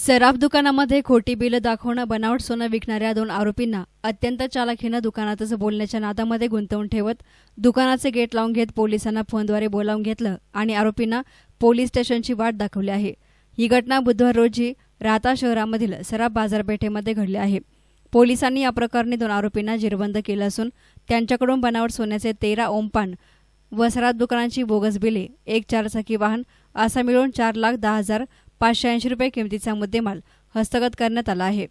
सराफ दुकानामध्ये खोटी बिलं दाखवणं बनावट सोनं विकणाऱ्या दोन आरोपींना अत्यंत चालाखीनं दुकानातच बोलण्याच्या नादामध्ये गुंतवून ठेवत दुकानाचे गेट लावून घेत पोलिसांना फोनद्वारे बोलावून घेतलं आणि आरोपींना पोलीस स्टेशनची वाट दाखवली आहे. ही घटना बुधवार रोजी राहता शहरामधील सराफ बाजारपेठेमध्ये घडली आहे. पोलिसांनी या प्रकरणी दोन आरोपींना जेरबंद केलं असून त्यांच्याकडून बनावट सोन्याचे तेरा ओमपान व सराफ दुकानांची बोगस बिले एक चारचाकी वाहन असा मिळून चार लाख दहा हजार पाचशे ऐंशी रुपये किमतीचा मुद्देमाल हस्तगत करण्यात आला आहे.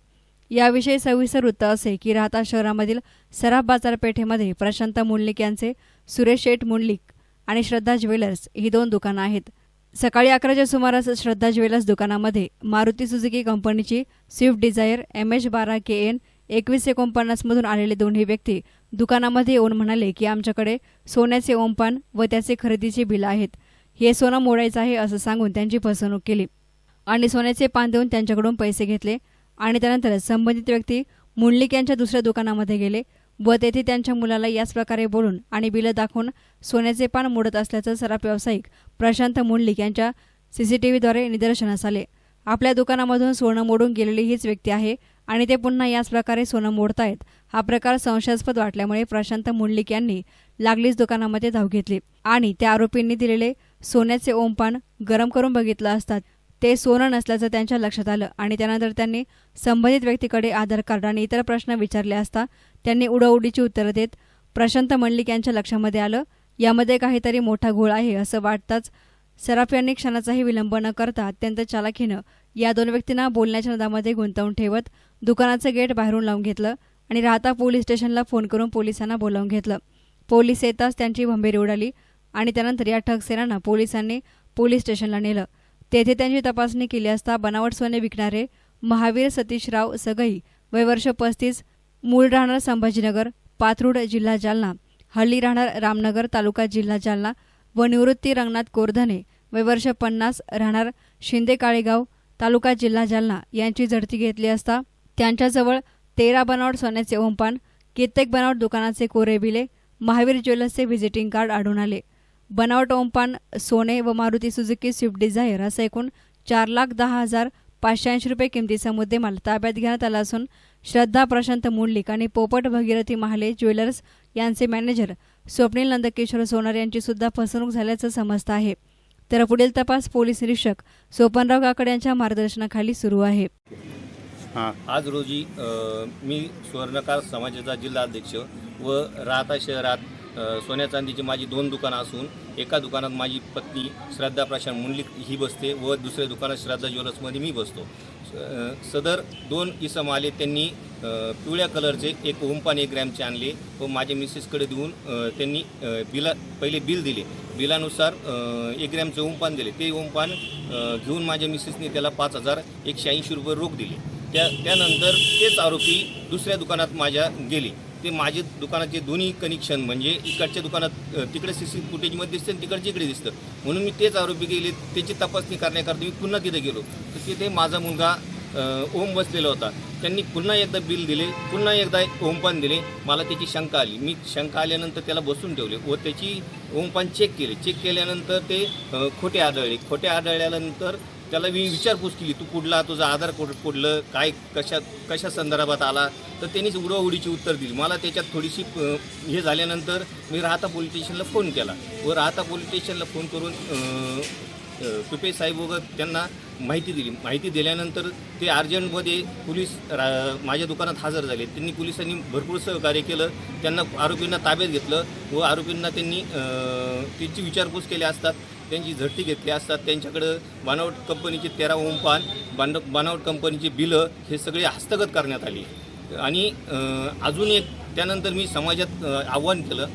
याविषयी सविस्तर वृत्त असे की राहता शहरामधील सराफ बाजारपेठेमध्ये प्रशांत मुंडलिक यांचे सुरेश शेठ मुंडलिक आणि श्रद्धा ज्वेलर्स ही दोन दुकानं आहेत. सकाळी अकराच्या सुमारास श्रद्धा ज्वेलर्स दुकानामध्ये मारुती सुझुकी कंपनीची स्विफ्ट डिझायर एम एच बारा के एन एकवीस एकोणपन्नासमधून आलेले दोन्ही व्यक्ती दुकानामध्ये येऊन म्हणाले की आमच्याकडे सोन्याचे ओमपान व त्याचे खरेदीचे बिल आहेत. हे सोनं मोडायचं आहे असं सांगून त्यांची फसवणूक केली. आणि सोन्याचे पान देऊन त्यांच्याकडून पैसे घेतले. आणि त्यानंतर संबंधित व्यक्ती मुंडलिक यांच्या दुसऱ्या दुकानामध्ये गेले व तेथे त्यांच्या मुलाला याच प्रकारे बोलून आणि बिलं दाखवून सोन्याचे पान मोडत असल्याचं सराफ व्यावसायिक प्रशांत मुंडलिक यांच्या सीसीटीव्हीद्वारे निदर्शनास आले. आपल्या दुकानामधून सोनं मोडून गेलेली हीच व्यक्ती आहे आणि ते पुन्हा याच प्रकारे सोनं मोडतायत. हा प्रकार संशयास्पद वाटल्यामुळे प्रशांत मुंडलिक यांनी लागलीच दुकानामध्ये धाव घेतली आणि त्या आरोपींनी दिलेले सोन्याचे ओमपान गरम करून बघितलं असतात ते सोनं नसल्याचं त्यांच्या लक्षात आलं आणि त्यानंतर त्यांनी संबंधित व्यक्तीकडे आधार कार्ड आणि इतर प्रश्न विचारले असता त्यांनी उडवउडीची उत्तरं देत प्रशांत मंडलिक यांच्या लक्षामध्ये आलं यामध्ये काहीतरी मोठा घोळ आहे असं वाटताच सराफ यांनी क्षणाचाही विलंब न करता अत्यंत चालाखीनं या दोन व्यक्तींना बोलण्याच्या नदामध्ये गुंतवून ठेवत दुकानाचं गेट बाहेरून लावून घेतलं आणि राहता पोलीस स्टेशनला फोन करून पोलिसांना बोलावून घेतलं. पोलीस येताच त्यांची भंबेरी उडाली आणि त्यानंतर या ठगसेनांना पोलिसांनी पोलीस स्टेशनला नेलं. तेथे त्यांची तपासणी केली असता बनावट सोने विकणारे महावीर सतीशराव सगई वयवर्ष पस्तीस मूळ राहणार संभाजीनगर पाथरूड जिल्हा जालना हल्ली राहणार रामनगर तालुका जिल्हा जालना व निवृत्ती रंगनाथ कोरधने वयवर्ष पन्नास राहणार शिंदे काळेगाव तालुका जिल्हा जालना यांची झडती घेतली असता त्यांच्याजवळ तेरा बनावट सोन्याचे ओंपान कित्येक बनावट दुकानाचे कोरे बिले महावीर ज्वेलर्सचे व्हिजिटिंग कार्ड आढळून आले. बनावट ओमपान सोने व मारुती सुझुकी स्विफ्ट डिझायर असं एकूण चार लाख दहा हजार पाचशे ऐंशी रुपये किमतीचा मुद्देमाल ताब्यात घेण्यात आला असून श्रद्धा प्रशांत मुंडलिक आणि पोपट भगीरथी महाले ज्वेलर्स यांचे मॅनेजर स्वप्नील नंदकिशोर सोनार यांची सुद्धा फसवणूक झाल्याचं समजतं आहे. तर पुढील तपास पोलीस निरीक्षक सोपनराव काकडे यांच्या मार्गदर्शनाखाली सुरू आहे. आज रोजी मी सुवर्णकार समाजाचा जिल्हा अध्यक्ष व राहता शहरात सोन्या चांदीची माझी दोन दुकानं असून एका दुकानात माझी पत्नी श्रद्धा प्रशांत मुंडलिक ही बसते व दुसऱ्या दुकानात श्रद्धा ज्वेलर्समध्ये मी बसतो. सदर दोन इसम आले त्यांनी पिवळ्या कलरचे एक ओमपान एक ग्रॅमचे आणले व माझ्या मिसेसकडे देऊन त्यांनी बिला पहिले बिल दिले. बिलानुसार एक ग्रॅमचे ओमपान दिले. ते ओमपान घेऊन माझ्या मिसेसने त्याला पाच हजार एकशे ऐंशी रुपये रोख दिले. त्या त्यानंतर तेच आरोपी दुसऱ्या दुकानात माझ्या गेले. ते माझे दुकानाचे दोन्ही कनेक्शन म्हणजे इकडच्या दुकानात तिकडे सी सी फुटेजमध्ये दिसतं आणि तिकडचे इकडे दिसतं. म्हणून मी तेच आरोपी गेले त्याची तपासणी करण्याकरता मी पुन्हा तिथे गेलो. तर तिथे माझा मुलगा ओम बसलेला होता. त्यांनी पुन्हा एकदा बिल दिले पुन्हा एकदा ओमपान दिले. मला त्याची शंका आली. मी शंका आल्यानंतर त्याला बसून ठेवले व त्याची ओमपान चेक केले. चेक केल्यानंतर ते खोटे आढळले. खोटे आढळल्यानंतर त्याला मी विचारपूस केली तू कुठला? तुझं आधार कोड कुठलं? काय कशा कशा संदर्भात आला? तर त्यांनीच उडवाउडीची उत्तर दिली. मला त्याच्यात थोडीशी हे झाल्यानंतर मी राहता पोलीस स्टेशनला फोन केला व राहता पोलीस स्टेशनला फोन करून अ, साहेब वगैरे त्यांना माहिती दिली. माहिती दिल्यानंतर ते अर्जंटमध्ये पोलीस रा माझ्या दुकानात हजर झाले. त्यांनी पोलिसांनी भरपूर सहकार्य केलं. त्यांना आरोपींना ताब्यात घेतलं व आरोपींना त्यांनी त्यांची विचारपूस केली असतात. त्यांची झडती घेतली असतात. त्यांच्याकडं बनावट कंपनीचे तेरा ओमपान बांड बनावट कंपनीची बिलं हे सगळे हस्तगत करण्यात आली. आणि अजून एक त्यानंतर मी समाजात आव्हान केलं.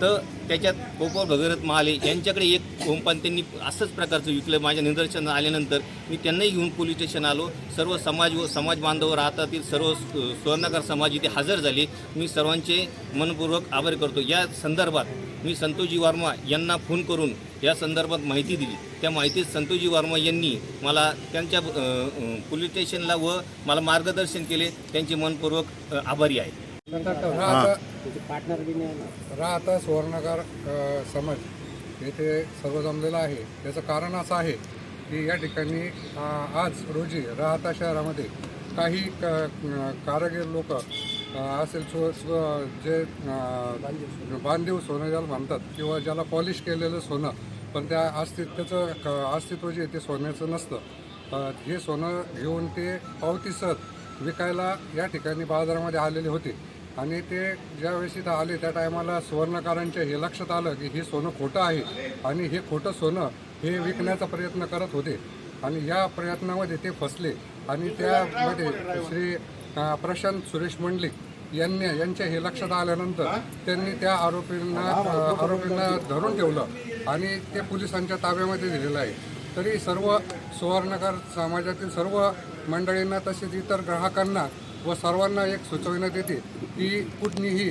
तर त्याच्यात पोपट भगीरथ महाले यांच्याकडे एक होमपान त्यांनी असंच प्रकारचं विकलं. माझ्या निदर्शनात आल्यानंतर मी त्यांनाही घेऊन पोलीस स्टेशन आलो. सर्व समाज व समाज बांधव राहतातील सर्व सु- सुवर्णकार समाज इथे हजर झाले. मी सर्वांचे मनपूर्वक आभार करतो. या संदर्भात मी संतोषजी वर्मा यांना फोन करून या संदर्भात माहिती दिली. त्या माहितीत संतोषजी वर्मा यांनी मला त्यांच्या पोलीस स्टेशनला व मला मार्गदर्शन केले. त्यांचे मनपूर्वक आभारी आहे. हां राहता राहता सुवर्णकार अ, समाज येथे सर्व जमलेला आहे. त्याचं कारण असं आहे की या ठिकाणी आज रोजी राहता शहरामध्ये काही क- कारागीर लोक असेल सो सो जे बांधीव. सोनं ज्याला म्हणतात किंवा ज्याला पॉलिश केलेलं सोनं पण त्या अस्तित्व त्याचं क- अस्तित्व जे ते सोन्याचं नसतं. हे सोनं घेऊन ते पावतीसह विकायला या ठिकाणी बाजारामध्ये आलेले होते. आणि ते ज्यावेळेस इथं आले त्या टायमाला सुवर्णकारांच्या हे लक्षात आलं की हे सोनं खोटं आहे आणि हे खोटं सोनं हे विकण्याचा प्रयत्न करत होते. आणि या प्रयत्नामध्ये ते फसले. आणि त्यामध्ये श्री प्रशांत सुरेश मंडलिक यांनी यांच्या हे लक्षात आल्यानंतर त्यांनी त्या आरोपींना आरोपींना धरून ठेवलं आणि ते पोलिसांच्या ताब्यामध्ये दिलेलं आहे. तरी सर्व सुवर्णकार समाजातील सर्व मंडळींना तसेच इतर ग्राहकांना व सर्वांना एक सुचविण्यात येते की कुठलीही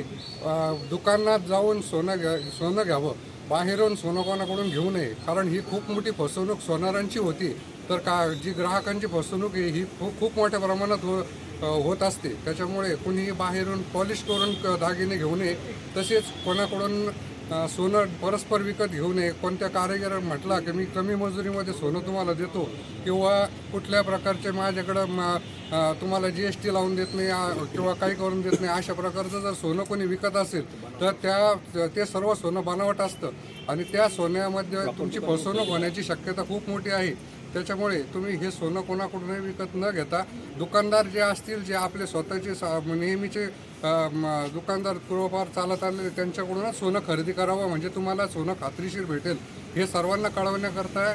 दुकानात जाऊन सोनं घ्या सोनं घ्यावं बाहेरून सोनं कोणाकडून घेऊ नये कारण ही खूप मोठी फसवणूक सोनारांची होती. तर का जी ग्राहकांची फसवणूक आहे ही खूप खूप मोठ्या प्रमाणात हो होत असते. त्याच्यामुळे कुणीही बाहेरून पॉलिश करून क- दागिने घेऊ नये तसेच कोणाकडून सोनं परस्पर विकत घेऊ नये कोणत्या कारागिर म्हटला की मी कमी मजुरीमध्ये सोनं तुम्हाला देतो किंवा कुठल्या प्रकारचे माझ्याकडं म- तुम्हाला जी एस टी लावून देत नाही किंवा काही करून देत नाही अशा प्रकारचं जर सोनं कोणी विकत असेल तर त्या ते सर्व सोनं बनावट असतं. आणि त्या सोन्यामध्ये तुमची फसवणूक होण्याची शक्यता खूप मोठी आहे. त्याच्यामुळे तुम्ही हे सोनं कोणाकडूनही विकत न घेता दुकानदार जे असतील जे आपले स्वतःचे नेहमीचे दुकानदार पूर्वपार चालत आलेले त्यांच्याकडूनच सोनं खरेदी करावं म्हणजे तुम्हाला सोनं खात्रीशीर भेटेल हे सर्वांना कळवण्याकरता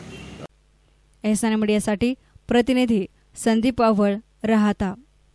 एहसान मीडियासाठी प्रतिनिधी संदीप आवळ राहता.